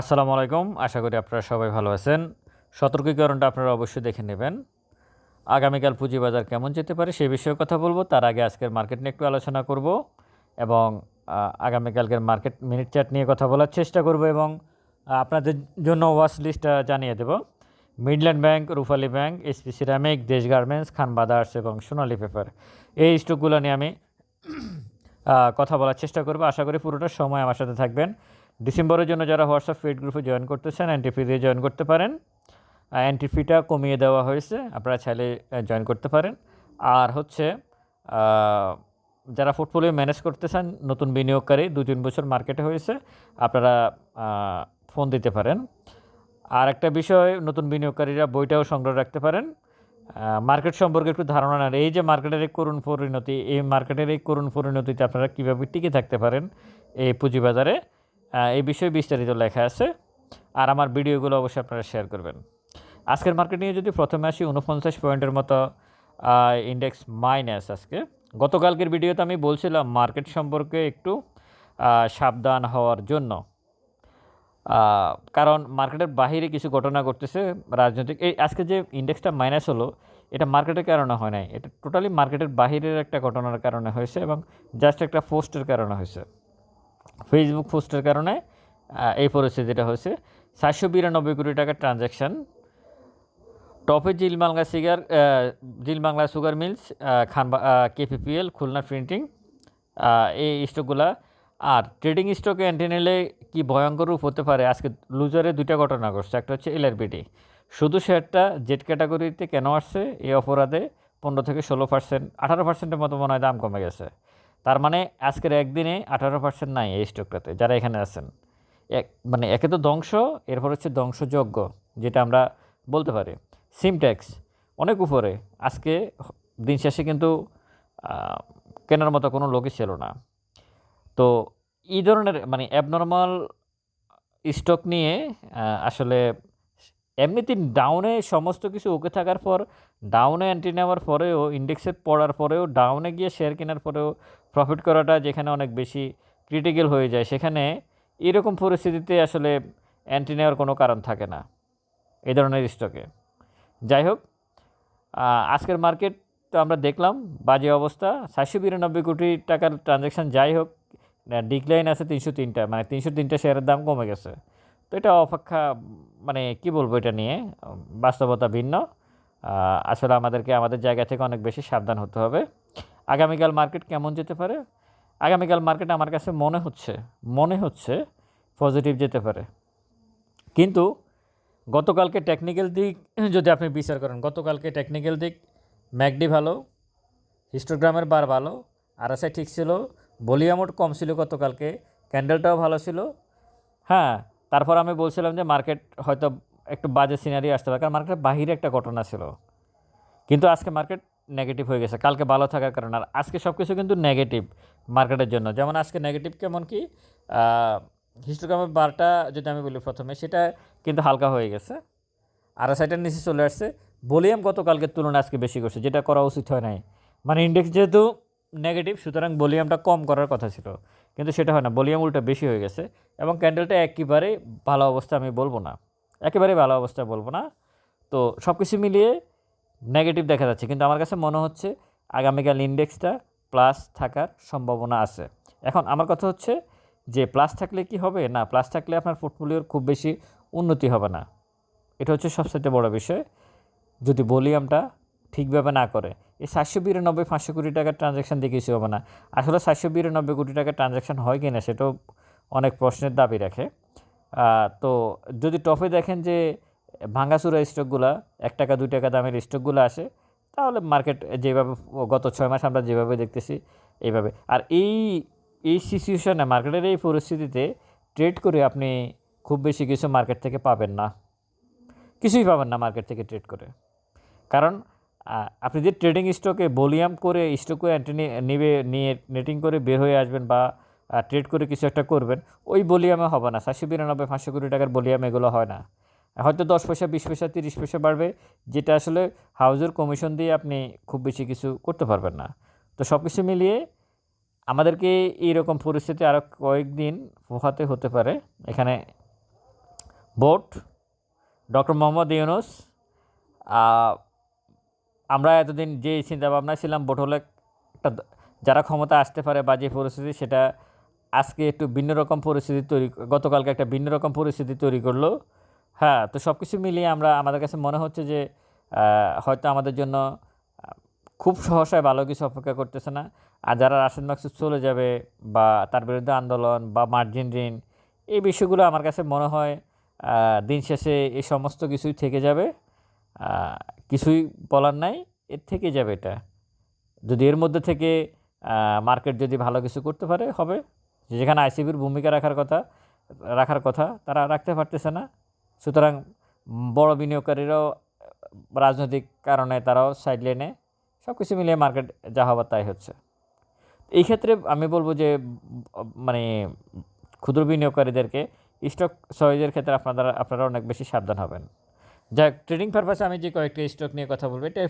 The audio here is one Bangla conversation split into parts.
আসসালামু আলাইকুম। আশা করি আপনারা সবাই ভালো আছেন। সতর্কীকরণটা আপনারা অবশ্যই দেখে নেবেন। আগামীকাল পুঁজিবাজার কেমন যেতে পারে সেই বিষয়ে কথা বলব। তার আগে আজকের মার্কেট নিয়ে একটু আলোচনা করব এবং আগামীকালকের মার্কেট মিনিট চার্ট নিয়ে কথা বলার চেষ্টা করব এবং আপনাদের জন্য ওয়াচ লিস্টটা জানিয়ে দেব। Midland bank, Rupali bank, SP ceramic, Desh garments Khan brothers এবং সোনালি পেপার। এই স্টকগুলো নিয়ে আমি কথা বলার চেষ্টা করব। আশা করি পুরোটা সময় আমার সাথে থাকবেন। ডিসেম্বরের জন্য যারা হোয়াটসঅ্যাপ ফিড গ্রুপে জয়েন করতে চান এন্ট্রি ফি দিয়ে জয়েন করতে পারেন। এন্ট্রি ফিটা কমিয়ে দেওয়া হয়েছে, আপনারা চাইলে জয়েন করতে পারেন। আর হচ্ছে যারা পোর্টফোলিও ম্যানেজ করতে চান নতুন বিনিয়োগকারী দু তিন বছর মার্কেটে হয়েছে, আপনারা ফোন দিতে পারেন। আর একটা বিষয়, নতুন বিনিয়োগকারীরা বইটাও সংগ্রহ রাখতে পারেন। মার্কেট সম্পর্কে একটু ধারণা নেন। এই যে মার্কেটের এই করুণ পরিণতি, এই মার্কেটের এই করুণ পরিণতিতে আপনারা কীভাবে টিকে থাকতে পারেন এই পুঁজিবাজারে? এই বিষয়ে বিস্তারিত লেখা আছে। আর আমার ভিডিওগুলো অবশ্যই আপনারা শেয়ার করবেন। আজকের মার্কেট নিয়ে যদি প্রথমে আসি উনপঞ্চাশ পয়েন্টের মতো ইন্ডেক্স মাইনাস আজকে। গতকালকের ভিডিওতে আমি বলছিলাম মার্কেট সম্পর্কে একটু সাবধান হওয়ার জন্য। কারণ মার্কেটের বাহিরে কিছু ঘটনা ঘটতেছে রাজনৈতিক। এই আজকে যে ইন্ডেক্সটা মাইনাস হলো, এটা মার্কেটের কারণে হয় নাই। এটা টোটালি মার্কেটের বাহিরের একটা ঘটনার কারণে হয়েছে এবং জাস্ট একটা পোস্টের কারণে হয়েছে। ফেসবুক পোস্টের কারণে এই পরিস্থিতিটা হয়েছে। সাতশো বিরানব্বই কোটি টাকার ট্রানজ্যাকশান টপে Zeal Bangla sugar Zeal Bangla sugar mills খান কেপিপিএল খুলনা প্রিন্টিং এই স্টকগুলা আর ট্রেডিং স্টকে এন্ট্রি নিলে কি ভয়ঙ্কর রূপ হতে পারে? আজকে লুজারে দুইটা ঘটনা ঘটছে। একটা হচ্ছে এলআরবিডি শুধু শেয়ারটা জেড ক্যাটাগরিতে কেন আসছে? এই অপরাধে পনেরো থেকে ষোলো পার্সেন্ট আঠারো পার্সেন্টের মতো মনে হয় দাম কমে গেছে। তার মানে আজকের একদিনে আঠারো পার্সেন্ট নাই এই স্টকটাতে যারা এখানে আছেন। এক মানে একে তো ধ্বংস, এরপর হচ্ছে ধ্বংসযোগ্য যেটা আমরা বলতে পারি। সিমট্যাক্স অনেক উপরে। আজকে দিন শেষে কিন্তু কেনার মতো কোনো লোকই ছিল না। তো এই ধরনের মানে অ্যাবনর্মাল স্টক নিয়ে আসলে এমনিতে ডাউনে সমস্ত কিছু ওকে থাকার পর ডাউনে এন্ট্রি নেওয়ার পরেও ইন্ডেক্সে পড়ার পরেও ডাউনে গিয়ে শেয়ার কেনার পরেও প্রফিট করাটা যেখানে অনেক বেশি ক্রিটিক্যাল হয়ে যায়, সেখানে এরকম পরিস্থিতিতে আসলে এন্ট্রি নেওয়ার কোনো কারণ থাকে না এই ধরনের স্টকে যাই হোক আজকের মার্কেট তো আমরা দেখলাম, বাজে অবস্থা, সাতশো বিরানব্বই কোটি টাকার ট্রানজ্যাকশান যাই হোক ডিক্লাইন আছে তিনশো তিনটা মানে তিনশো তিনটা শেয়ারের দাম কমে গেছে। তো এটা অপেক্ষা মানে কি বলব এটা নিয়ে? বাস্তবতা ভিন্ন। আসলে আমাদেরকে আমাদের জায়গা থেকে অনেক বেশি সাবধান হতে হবে। আগামীকাল মার্কেট কেমন যেতে পারে? আগামীকাল মার্কেট আমার কাছে মনে হচ্ছে মনে হচ্ছে পজিটিভ যেতে পারে। কিন্তু গতকালকে টেকনিক্যাল দিক, যদি আপনি বিচার করেন, গতকালকে টেকনিক্যাল দিক, ম্যাকডি ভালো হিস্টোগ্রামের বার ভালো আরএসআই ঠিক ছিল ভলিউমও কম ছিল গতকালকে ক্যান্ডেলটাও ভালো ছিল। হ্যাঁ তারপর আমি বলছিলাম যে মার্কেট হয়তো একটু বাজে সিনারি আসতে পারে, কারণ মার্কেটের বাহিরে একটা ঘটনা ছিল। কিন্তু আজকে মার্কেট নেগেটিভ হয়ে গেছে, কালকে ভালো থাকার কারণে। আর আজকে সব কিছু কিন্তু নেগেটিভ মার্কেটের জন্য। যেমন আজকে নেগেটিভ কেমন কি হিস্টোগ্রামের বারটা যদি আমি বলি প্রথমে, সেটা কিন্তু হালকা হয়ে গেছে। আর সাইডের নিচে চলে আসছে। ভলিউম গতকালকের তুলনায় আজকে বেশি করছে, যেটা করা উচিত হয় নাই। মানে ইন্ডেক্স যেহেতু নেগেটিভ সুতরাং ভলিউমটা কম করার কথা ছিল। কিন্তু সেটা হয় না, ভলিউম উল্টা বেশি হয়ে গেছে এবং ক্যান্ডেলটা একেবারে ভালো অবস্থা আমি বলব না একেবারে ভালো অবস্থা বলব না। তো সব কিছু মিলিয়ে নেগেটিভ দেখা যাচ্ছে, কিন্তু আমার কাছে মনে হচ্ছে আগামীকাল ইন্ডেক্সটা প্লাস থাকার সম্ভাবনা আছে। এখন আমার কথা হচ্ছে যে প্লাস থাকলে কি হবে? না প্লাস থাকলে আপনার পোর্টফোলিওর খুব বেশি উন্নতি হবে না। এটা হচ্ছে সবচেয়ে বড় বিষয়। যদি ভলিউমটা ঠিকভাবে না করে এই সাতশো বিরানব্বই, পাঁচশো কোটি টাকার ট্রানজ্যাকশান দিয়ে কিছু হবে না আসলে সাতশো বিরানব্বই কোটি টাকার ট্রানজ্যাকশান হয় কি না সেটাও অনেক প্রশ্নের দাবি রাখে। তো যদি টপে দেখেন যে ভাঙ্গাচুরা স্টকগুলা, এক টাকা, দুই টাকা দামের স্টকগুলো আসে, তাহলে মার্কেট যেভাবে, গত ছয় মাস আমরা যেভাবে দেখতেছি, এইভাবে। আর এই এই সিচুয়েশনে মার্কেটের এই পরিস্থিতিতে ট্রেড করে আপনি খুব বেশি কিছু মার্কেট থেকে পাবেন না। কিছুই পাবেন না মার্কেট থেকে ট্রেড করে। কারণ আপনি যে ট্রেডিং স্টকে ভলিউম করে স্টকে নিবে, নিয়ে নেটিং করে বের হয়ে আসবেন বা ট্রেড করে কিছু একটা করবেন, ওই ভলিউমে হবে না। সাতশো বিরানব্বই, পাঁচশো কোটি টাকার ভলিউম এগুলো হয় না। হয়তো দশ পয়সা, বিশ পয়সা, তিরিশ পয়সা বাড়বে, যেটা আসলে হাউজের কমিশন দিয়ে আপনি খুব বেশি কিছু করতে পারবেন না। তো সব কিছু মিলিয়ে আমাদেরকে এইরকম পরিস্থিতি আরও কয়েকদিন পোহাতে হতে পারে। এখানে বোট ডক্টর মোহাম্মদ ইউনুস আমরা এতদিন যে চিন্তা ভাবনা ছিলাম বোট হলে একটা যারা ক্ষমতা আসতে পারে বা যে পরিস্থিতি, সেটা আজকে একটু ভিন্ন রকম পরিস্থিতি তৈরি গতকালকে একটা ভিন্ন রকম পরিস্থিতি তৈরি করল। হ্যাঁ তো সব কিছু মিলিয়ে আমরা, আমাদের কাছে মনে হচ্ছে যে হয়তো আমাদের জন্য খুব সহসায় ভালো কিছু অপেক্ষা করতেছে না। আর যারা রাশেদ মাকসুদ চলে যাবে বা তার বিরুদ্ধে আন্দোলন বা মার্জিন ঋণ, এই বিষয়গুলো আমার কাছে মনে হয় দিন শেষে এই সমস্ত কিছুই থেকে যাবে। কিছুই বলার নাই। এর থেকে যাবে এটা। যদি এর মধ্যে থেকে মার্কেট যদি ভালো কিছু করতে পারে, হবে। যেখানে আইসিবির ভূমিকা রাখার কথা রাখার কথা, তারা রাখতে পারতেছে না। সুতরাং বড় বিনিয়োগকারীরাও, রাজনৈতিক কারণে তারাও সাইড লাইনে সব কিছু মিলিয়ে মার্কেট যা হবার তাই হচ্ছে। এই ক্ষেত্রে আমি বলব যে মানে ক্ষুদ্র বিনিয়োগকারীদেরকে স্টক চয়েসের ক্ষেত্রে আপনারা আপনারা অনেক বেশি সাবধান হবেন। যাক ট্রেডিং পারপাসে আমি যে কয়েকটি স্টক নিয়ে কথা বলব, এটা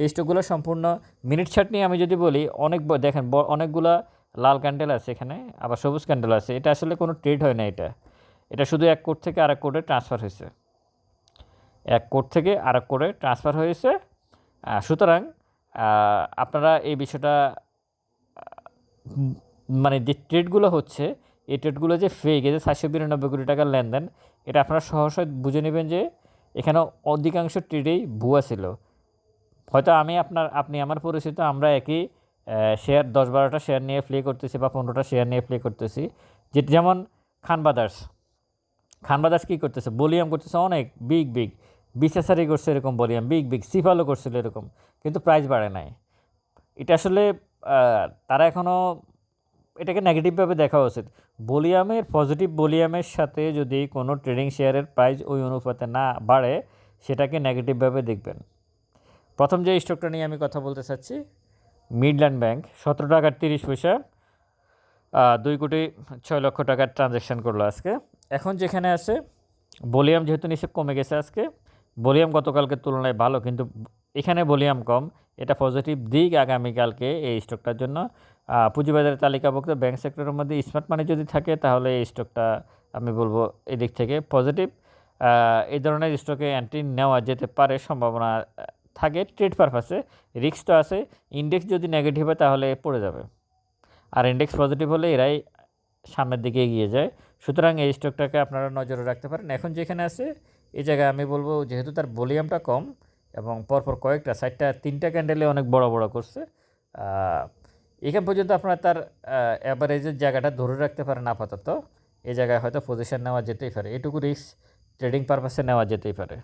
এই স্টকগুলো সম্পূর্ণ মিনিট চার্ট নিয়ে আমি যদি বলি, অনেক দেখেন অনেকগুলা লাল ক্যান্ডেল আছে এখানে, আবার সবুজ ক্যান্ডেল আছে। এটা আসলে কোনো ট্রেড হয় না এটা। এটা শুধু এক কোড থেকে আরেক কোডে ট্রান্সফার হয়েছে। এক কোড থেকে আরেক কোডে ট্রান্সফার হয়েছে। সুতরাং আপনারা এই বিষয়টা মানে যে ট্রেডগুলো হচ্ছে, এই ট্রেডগুলো যে ফেক এই যে চারশো বিরানব্বই কোটি টাকার লেনদেন, এটা আপনারা সহসা বুঝে নেবেন যে এখানে অধিকাংশ ট্রেডেই ভুয়া ছিল। হয়তো আমি আপনার, আপনি আমার পরিচিত, আমরা একই শেয়ার দশ বারোটা শেয়ার নিয়ে প্লে করতেছি বা পনেরোটা শেয়ার নিয়ে প্লে করতেছি। যে, যেমন খান বাদার্স। খান কী করতেছে? বলিয়াম করতেছে অনেক বিগ বিগ বিশেষারি করছে এরকম বলিয়াম বিগ বিগ সিফালও করছিল এরকম, কিন্তু প্রাইস বাড়ে নাই। এটা আসলে তারা এখনও এটাকে নেগেটিভভাবে দেখা উচিত। বলিয়ামের পজিটিভ বলিয়ামের সাথে যদি কোনো ট্রেডিং শেয়ারের প্রাইস ওই অনুপাতে না বাড়ে, সেটাকে নেগেটিভভাবে দেখবেন। প্রথম যে স্টকটা নিয়ে আমি কথা বলতে চাচ্ছি মিডল্যান্ড ব্যাংক সতেরো টাকার তিরিশ পয়সা দুই কোটি ছয় লক্ষ টাকার ট্রানজ্যাকশান করল আজকে। এখন যেখানে আছে, ভলিউম যেহেতু নিশ্চয় কমে গেছে আজকে, ভলিউম গতকালকের তুলনায় ভালো, কিন্তু এখানে ভলিউম কম, এটা পজিটিভ দিক আগামীকালকে এই স্টকটার জন্য। পুঁজিবাজারের তালিকাভুক্ত ব্যাংক সেক্টরের মধ্যে স্মার্ট মানি যদি থাকে, তাহলে এই স্টকটা আমি বলব এদিক থেকে পজিটিভ এই ধরনের স্টকে এন্ট্রি নেওয়া যেতে পারে, সম্ভাবনা থাকে ট্রেড পারপাসে রিস্ক তো আছে ইন্ডেক্স যদি নেগেটিভ হয়, তাহলে পড়ে যাবে। আর ইন্ডেক্স পজিটিভ হলে এরাই সামনের দিকে এগিয়ে যায়। সুতরাং এই স্টকটাকে আপনারা নজরে রাখতে পারেন। এখন যেখানে আছে, এই জায়গায় আমি বলব যেহেতু তার ভলিউমটা কম এবং পরপর কয়েকটা, সাইডটা তিনটা ক্যান্ডেলে অনেক বড় বড় করছে এখান পর্যন্ত আপনারা তার অ্যাভারেজের জায়গাটা ধরে রাখতে পারেন আপাতত। এই জায়গায় হয়তো পজিশন নেওয়া যেতেই পারে। এটুকু রিস্ক ট্রেডিং পারপাসে নেওয়া যেতেই পারে।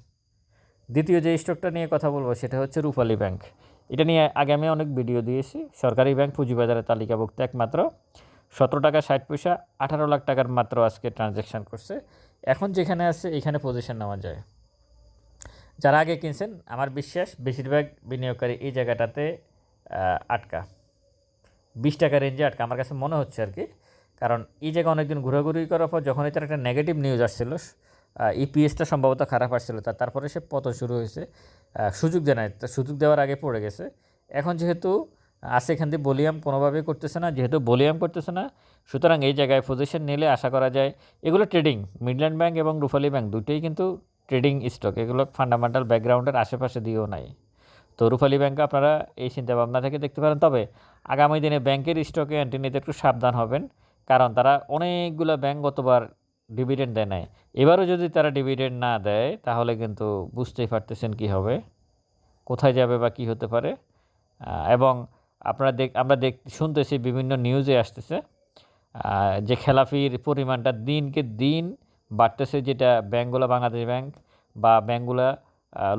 দ্বিতীয় যে স্টকটা নিয়ে কথা বলব সেটা হচ্ছে রূপালী ব্যাংক এটা নিয়ে আগে আমি অনেক ভিডিও দিয়েছি। সরকারি ব্যাংক পুঁজিবাজারের তালিকাভুক্ত একমাত্র। সতেরো টাকা ষাট পয়সা, আঠারো লাখ টাকার মাত্র আজকে ট্রানজ্যাকশান করছে। এখন যেখানে আছে, এখানে পজিশন নেওয়া যায়। যারা আগে কিনছেন, আমার বিশ্বাস, বেশিরভাগ বিনিয়োগকারী এই জায়গাটাতে আটকা। বিশ টাকা রেঞ্জে আটকা, আমার কাছে মনে হচ্ছে আর কি। কারণ এই জায়গায় অনেকদিন ঘোরাঘুরি করার পর যখন তার একটা নেগেটিভ নিউজ আসছিল ইপিএসটা সম্ভবত খারাপ আসছিল তার তারপরে সে পতন শুরু হয়েছে। সুযোগ দেয় তা সুযোগ দেওয়ার আগে পড়ে গেছে। এখন যেহেতু আছে এখান দিয়ে বলিয়াম কোনোভাবেই করতেছে না, যেহেতু বলিয়াম করতেছে না, সুতরাং এই জায়গায় পজিশন নিলে আশা করা যায় এগুলো ট্রেডিং মিডল্যান্ড ব্যাংক এবং রুফালি ব্যাংক দুটোই কিন্তু ট্রেডিং স্টক এগুলো ফান্ডামেন্টাল ব্যাকগ্রাউন্ডের আশেপাশে দিয়েও নাই। তো রুফালি ব্যাংকে আপনারা এই চিন্তাভাবনা থেকে দেখতে পারেন। তবে আগামী দিনে ব্যাংকের স্টকে এন্ট্রি নিতে একটু সাবধান হবেন, কারণ তারা অনেকগুলো ব্যাংক গতবার ডিভিডেন্ড দেয় নাই। এবারও যদি তারা ডিভিডেন্ড না দেয়, তাহলে কিন্তু বুঝতেই পারতেছেন কি হবে, কোথায় যাবে বা কী হতে পারে। এবং আপনারা দেখ, আমরা দেখ, শুনতেছি বিভিন্ন নিউজে আসতেছে যে খেলাফির পরিমাণটা দিনকে দিন বাড়তেছে, যেটা ব্যাঙ্কগুলো বাংলাদেশ ব্যাংক বা ব্যাঙ্কগুলো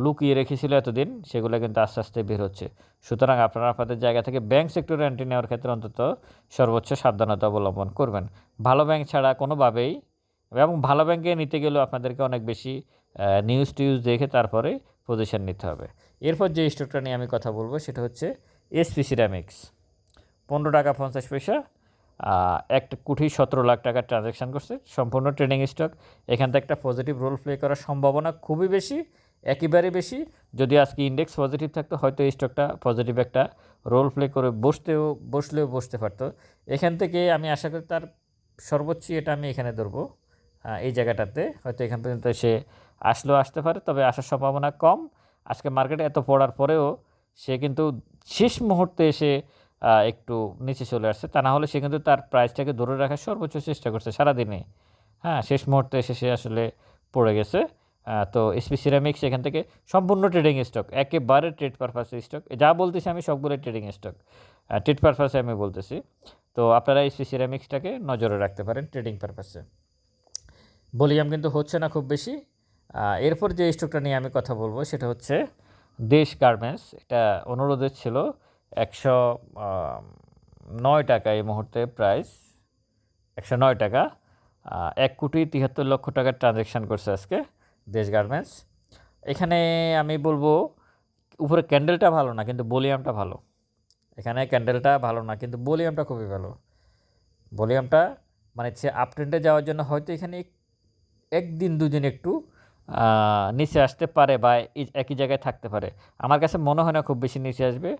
লুকিয়ে রেখেছিল এতদিন, সেগুলো কিন্তু আস্তে আস্তে বের হচ্ছে। সুতরাং আপনারা আপনাদের জায়গা থেকে ব্যাংক সেক্টরে এন্ট্রি নেওয়ার ক্ষেত্রে অন্তত সর্বোচ্চ সাবধানতা অবলম্বন করবেন। ভালো ব্যাংক ছাড়া কোনোভাবেই এবং ভালো ব্যাংকে নিতে গেলেও আপনাদেরকে অনেক বেশি নিউজ টিউজ দেখে তারপরে পজিশন নিতে হবে। এরপর যে স্টকটা নিয়ে আমি কথা বলব, সেটা হচ্ছে এসপি সিরামিক্স পনেরো টাকা পঞ্চাশ পয়সা একটা কোটি সতেরো লাখ টাকার ট্রানজ্যাকশান করছে। সম্পূর্ণ ট্রেডিং স্টক এখান থেকে একটা পজিটিভ রোল প্লে করার সম্ভাবনা খুবই বেশি। একেবারে বেশি। যদি আজকে ইন্ডেক্স পজিটিভ থাকতো, হয়তো এই স্টকটা পজিটিভ একটা রোল প্লে করে বসতেও, বসলেও বসতে পারতো। এখান থেকে আমি আশা করি তার সর্বোচ্চ এটা আমি এখানে ধরবো। এই জায়গাটাতে। হয়তো এখান পর্যন্ত সে আসলেও আসতে পারে, তবে আসার সম্ভাবনা কম। আজকে মার্কেটে এত পড়ার পরেও সে কিন্তু শেষ মুহূর্তে এসে একটু নিচে চলে আসছে। তা না হলে সে কিন্তু তার প্রাইসটাকে ধরে রাখার সর্বোচ্চ চেষ্টা করছে সারাদিনে। হ্যাঁ শেষ মুহূর্তে এসে সে আসলে পড়ে গেছে। তো এসপি সিরামিক্স এখান থেকে সম্পূর্ণ ট্রেডিং স্টক একেবারে ট্রেড পারপাসে স্টক যা বলতেছি আমি সবগুলো ট্রেডিং স্টক ট্রেড পারপাসে আমি বলতেছি। তো আপনারা এসপি সিরামিক্সটাকে নজরে রাখতে পারেন ট্রেডিং পারপাসে ভলিউম কিন্তু হচ্ছে না খুব বেশি। এরপর যে স্টকটা নিয়ে আমি কথা বলব সেটা হচ্ছে দেশ গার্মেন্টস এটা অনুরোধের ছিল একশো নয় টাকা এই মুহূর্তে প্রাইস একশো নয় টাকা। এক কোটি তিয়াত্তর লক্ষ টাকার ট্রানজ্যাকশান করছে আজকে। দেশ গার্মেন্টস। এখানে আমি বলব, উপরে ক্যান্ডেলটা ভালো না, কিন্তু ভলিউমটা ভালো। এখানে ক্যান্ডেলটা ভালো না, কিন্তু ভলিউমটা খুবই ভালো। ভলিউমটা মানে সে আপ ট্রেন্ডে যাওয়ার জন্য হয়তো এখানে এক- একদিন, দুদিন একটু নিচে আসতে পারে বা একই জায়গায় থাকতে পারে। আমার কাছে মনে হয় না খুব বেশি নিচে আসবে।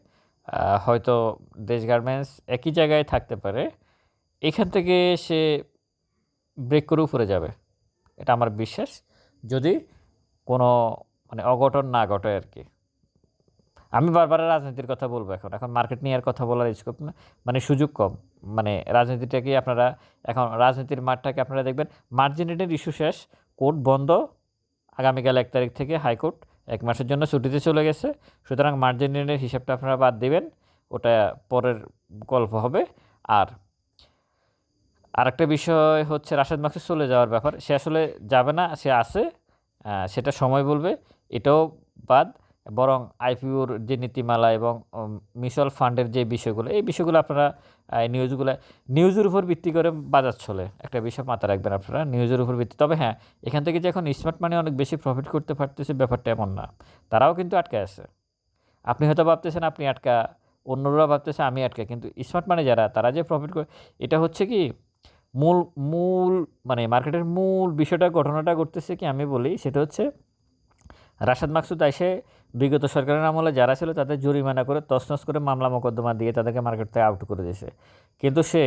হয়তো দেশ গার্মেন্টস একই জায়গায় থাকতে পারে। এখান থেকে সে ব্রেক করে উপরে যাবে। এটা আমার বিশ্বাস। যদি কোনো মানে অঘটন না ঘটে আর কি। আমি বারবার রাজনীতির কথা বলব এখন। এখন মার্কেট নিয়ে আর কথা বলার স্কোপ না। মানে সুযোগ কম। মানে রাজনীতিটাকে আপনারা এখন রাজনীতির মাঠটাকে আপনারা দেখবেন মার্জিনেটের ইস্যু শেষ। কোর্ট বন্ধ। আগামীকাল এক তারিখ থেকে হাইকোর্ট এক মাসের জন্য ছুটিতে চলে গেছে। সুতরাং মার্জিনেটের হিসাবটা আপনারা বাদ দিবেন। ওটা পরের গল্প হবে। আর আরেকটা বিষয় হচ্ছে রাশেদ মাকসুদ চলে যাওয়ার ব্যাপার। সে আসলে যাবে না, সে আছে সেটা সময় বলবে। এটাও বাদ, বরং আইপিওর যে নীতিমালা এবং মিউচুয়াল ফান্ডের যে বিষয়গুলো, এই বিষয়গুলো আপনারা নিউজগুলো, নিউজের উপর ভিত্তি করে বাজার চলে। একটা বিষয় মাথায় রাখবেন আপনারা, নিউজের উপর ভিত্তি। তবে হ্যাঁ এখান থেকে যে এখন স্মার্ট মানি অনেক বেশি প্রফিট করতে পারতেছে, ব্যাপারটা এমন না। তারাও কিন্তু আটকে আছে। আপনি হয়তো ভাবতেছেন আপনি আটকা অন্যরা ভাবতেছে আমি আটকা, কিন্তু স্মার্ট মানি যারা, তারা যে প্রফিট করে, এটা হচ্ছে কি মূল মূল মানে মার্কেটের মূল বিষয়টা, ঘটনাটা ঘটতেছে কি আমি বলি, সেটা হচ্ছে রাশাদ মাকসুদ এসে বিগত সরকারের আমলে যারা ছিল তাদের জরিমানা করে তছনছ করে মামলা মোকদ্দমা দিয়ে তাদেরকে মার্কেট থেকে আউট করে দিয়েছে। কিন্তু সে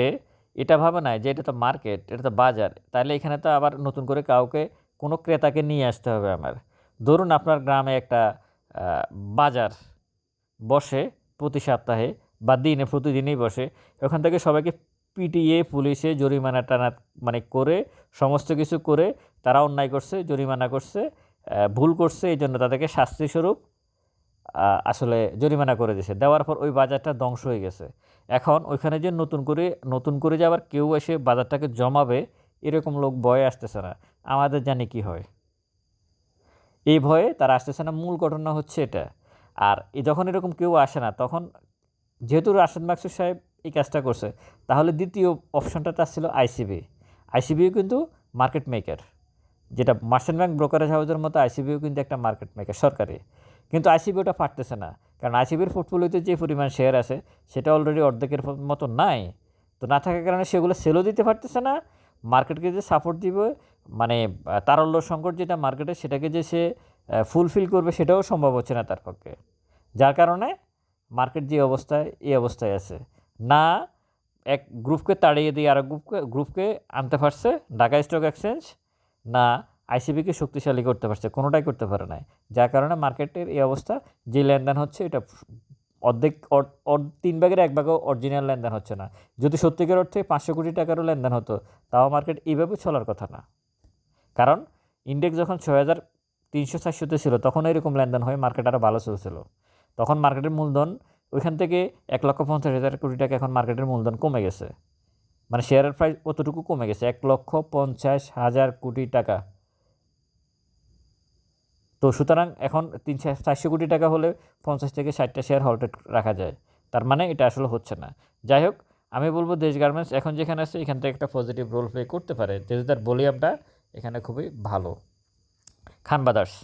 এটা ভাবে না যে এটা তো মার্কেট এটা তো বাজার তাহলে এখানে তো আবার নতুন করে কাউকে, কোনো ক্রেতাকে নিয়ে আসতে হবে আমার। ধরুন আপনার গ্রামে একটা বাজার বসে প্রতি সপ্তাহে বা দিনে, প্রতিদিনই বসে, ওখান থেকে সবাইকে পিটিয়ে পুলিশে জরিমানা টানা মানে করে, সমস্ত কিছু করে তারা অন্যায় করছে, জরিমানা করছে ভুল করছে এই জন্য তাদেরকে শাস্তিস্বরূপ আসলে জরিমানা করে দিয়েছে। দেওয়ার পর ওই বাজারটা ধ্বংস হয়ে গেছে। এখন ওইখানে যে নতুন করে নতুন করে যে আবার কেউ এসে বাজারটাকে জমাবে, এরকম লোক ভয়ে আসতেছে না। আমাদের জানি কি হয়। এই ভয়ে তারা আসতেছে না। মূল ঘটনা হচ্ছে এটা। আর যখন এরকম কেউ আসে না, তখন যেহেতু রাশেদ মাকসুদ সাহেব এই কাজটা করছে। তাহলে দ্বিতীয় অপশনটা তার ছিল আইসিবি আইসিবিও কিন্তু মার্কেট মেকার যেটা মার্চেন্ট ব্যাংক ব্রোকারেজ হাউসের মতো আইসিবিও কিন্তু একটা মার্কেট মেকার সরকারি। কিন্তু আইসিবি ওটা পারতেছে না, কারণ আইসিবির পোর্টফোলিওতে যে পরিমাণ শেয়ার আছে, সেটা অলরেডি অর্ধেকের মতো নাই। তো না থাকার কারণে সেগুলো সেলও দিতে পারতেছে না মার্কেটকে যে সাপোর্ট দিবে মানে তারল্য সংকট যেটা মার্কেটে সেটাকে যে সে ফুলফিল করবে, সেটাও সম্ভব হচ্ছে না তার পক্ষে। যার কারণে মার্কেট যে অবস্থায়, এই অবস্থায় আছে। না, এক গ্রুপকে তাড়িয়ে দিয়ে আরেক গ্রুপকে গ্রুপকে আনতে পারছে, ঢাকা স্টক এক্সচেঞ্জ, না, আইসিবিকে শক্তিশালী করতে পারছে, কোনোটাই করতে পারে নাই। যার কারণে মার্কেটের এই অবস্থা, যে লেনদেন হচ্ছে, এটা অর্ধেক, অর- অর- তিন ভাগের এক ভাগও অরিজিনাল লেনদেন হচ্ছে না। যদি সত্যিকার অর্থে পাঁচশো কোটি টাকারও লেনদেন হতো, তাও মার্কেট এইভাবে চলার কথা না। কারণ, ইন্ডেক্স যখন ছয় হাজার তিনশো চারশোতে ছিল, তখন এরকম লেনদেন হয়ে মার্কেট আরও ভালো চলছিল। তখন মার্কেটের মূলধন ওইখান থেকে এক লক্ষ পঞ্চাশ হাজার কোটি টাকা এখন মার্কেটের মূলধন কমে গেছে। মানে শেয়ারের প্রাইস অতটুকু কমে গেছে, এক লক্ষ পঞ্চাশ হাজার কোটি টাকা। তো সুতরাং এখন তিন চারশো কোটি টাকা হলে পঞ্চাশ থেকে ষাটটা শেয়ার হল্টেড রাখা যায়। তার মানে এটা আসলে হচ্ছে না। যাই হোক, আমি বলব দেশ গার্মেন্টস এখন যেখানে আছে, এখান থেকে একটা পজিটিভ রোল প্লে করতে পারে। যেহেতু তার ভলিউমটা এখানে খুবই ভালো। খান বাদার্স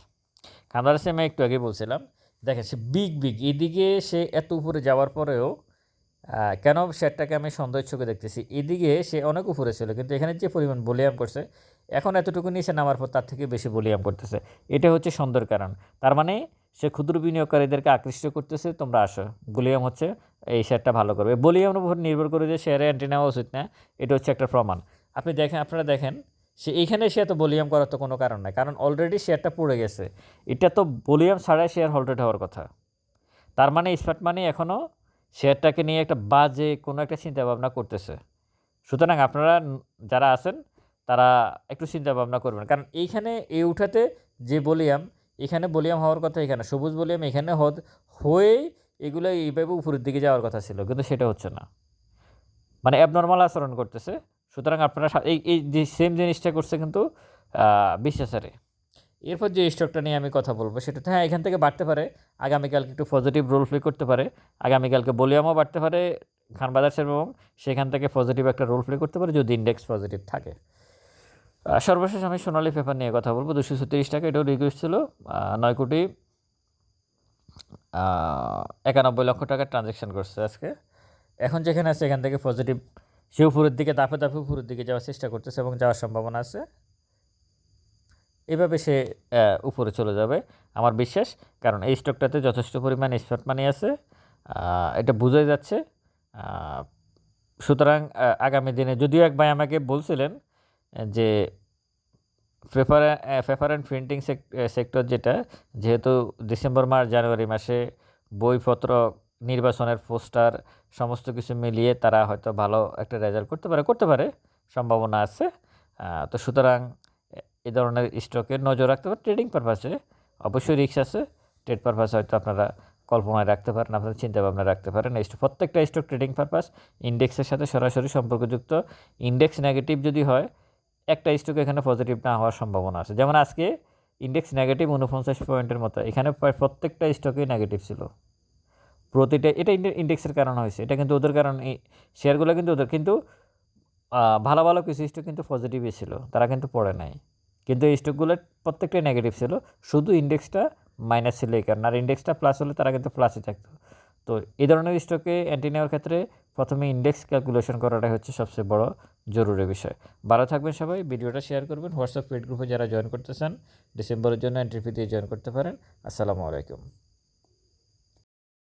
খান বাদার্সে আমি একটু আগে বলছিলাম দেখেন, সে বিগ বিগ এদিকে সে এত উপরে যাওয়ার পরেও কেন শেয়ারটাকে আমি সন্দেহের চোখে দেখতেছি? এদিকে সে অনেক উপরে ছিল, কিন্তু এখানে যে পরিমাণ বলিয়াম করছে, এখন এতটুকু নিচে নামার পর তার থেকে বেশি বলিয়াম করতেছে। এটা হচ্ছে সন্দেহের কারণ। তার মানে সে ক্ষুদ্র বিনিয়োগকারীদেরকে আকৃষ্ট করতেছে, তোমরা আসো। বলিয়াম হচ্ছে, এই শেয়ারটা ভালো করবে। ভলিউমের উপর নির্ভর করে যে শেয়ারে অ্যান্টি নেওয়া উচিত না, এটা হচ্ছে একটা প্রমাণ। আপনি দেখেন, আপনারা দেখেন সে এইখানে সে এত ভলিউম করার তো কোনো কারণ নাই। কারণ অলরেডি শেয়ারটা পড়ে গেছে। এটা তো ভলিউম ছাড়াই শেয়ার হোল্ডেড হওয়ার কথা। তার মানে স্মার্ট মানি এখনও শেয়ারটাকে নিয়ে একটা বাজে কোনো একটা চিন্তা ভাবনা করতেছে। সুতরাং আপনারা যারা আছেন, তারা একটু চিন্তা ভাবনা করবেন। কারণ এইখানে, এই উঠাতে যে বলিয়াম এখানে বলিয়াম হওয়ার কথা এখানে, সবুজ বলিয়াম এখানে হদ হয়ে এগুলো এইভাবে উপরের দিকে যাওয়ার কথা ছিল। কিন্তু সেটা হচ্ছে না। মানে অ্যাবনর্মাল আচরণ করতেছে। সুতরাং আপনারা এই এই যে সেম জিনিসটা করছে কিন্তু বিশ্বাসারে এরপর যে স্টকটা নিয়ে আমি কথা বলব, সেটা হ্যাঁ এখান থেকে বাড়তে পারে। আগামীকালকে একটু পজিটিভ রোল প্লে করতে পারে। আগামীকালকে বলিয়ামও বাড়তে পারে খান বাজার এবং সেখান থেকে পজিটিভ একটা রোল প্লে করতে পারে, যদি ইন্ডেক্স পজিটিভ থাকে। সর্বশেষ আমি সোনালি পেপার নিয়ে কথা বলব, দুশো ছত্রিশ টাকা এটাও রিকোয়েস্ট ছিল নয় কোটি একানব্বই লক্ষ টাকার ট্রানজ্যাকশন করছে আজকে। এখন যেখানে আছে, এখান থেকে পজিটিভ সে উপরের দিকে দাপে দাপে উপরের দিকে যাওয়ার চেষ্টা করতেছে এবং যাওয়ার সম্ভাবনা আছে। এভাবে সে উপরে চলে যাবে, আমার বিশ্বাস। কারণ এই স্টকটাতে যথেষ্ট পরিমাণ স্পট মানি আছে। এটা বোঝাই যাচ্ছে। সুতরাং আগামী দিনে যদিও এক ভাই আমাকে বলছিলেন যে paper paper and printing sector যেটা, যেহেতু ডিসেম্বর মাস জানুয়ারি মাসে বইপত্র নির্বাচনের পোস্টার সমস্ত কিছু মিলিয়ে তারা হয়তো ভালো একটা রেজাল্ট করতে পারে করতে পারে, সম্ভাবনা আছে। তো সুতরাং এ- ধরনের স্টকে নজর রাখতে পারে ট্রেডিং পারপাসে অবশ্যই রিক্স আছে ট্রেড পারপাসে হয়তো আপনারা কল্পনায় রাখতে পারেন আপনারা চিন্তা ভাবনা রাখতে পারেন। স্টক- প্রত্যেকটা স্টক ট্রেডিং পারপাস ইন্ডেক্সের সাথে সরাসরি সম্পর্কযুক্ত। ইন্ডেক্স নেগেটিভ যদি হয়, একটা স্টক এখানে পজিটিভ না হওয়ার সম্ভাবনা আছে। যেমন আজকে ইন্ডেক্স নেগেটিভ উনপঞ্চাশ পয়েন্টের মতো, এখানে প্রায় প্রত্যেকটা স্টকেই নেগেটিভ ছিল। প্রতিটা, এটা ইন্ডেক্সের কারণে হয়েছে। এটা কিন্তু ওদের কারণ, এই শেয়ারগুলো কিন্তু ওদের, কিন্তু ভালো ভালো কিছু স্টক কিন্তু পজিটিভই ছিল, তারা কিন্তু পড়ে নাই। কিন্তু এই স্টকগুলোর প্রত্যেকটাই নেগেটিভ ছিল, শুধু ইন্ডেক্সটা মাইনাস ছিল এই কারণে, আর ইন্ডেক্সটা প্লাস হলে তারা কিন্তু প্লাসই থাকতো। তো এই ধরনের স্টকে অ্যান্টি নেওয়ার ক্ষেত্রে প্রথমে ইন্ডেক্স ক্যালকুলেশন করাটাই হচ্ছে সবচেয়ে বড় জরুরি বিষয়। ভালো থাকবেন সবাই, ভিডিওটা শেয়ার করবেন হোয়াটসঅ্যাপ পেড গ্রুপে যারা জয়েন করতেছেন ডিসেম্বরের জন্য এন্ট্রি ফি দিয়ে জয়েন করতে পারেন। আসসালামু আলাইকুম।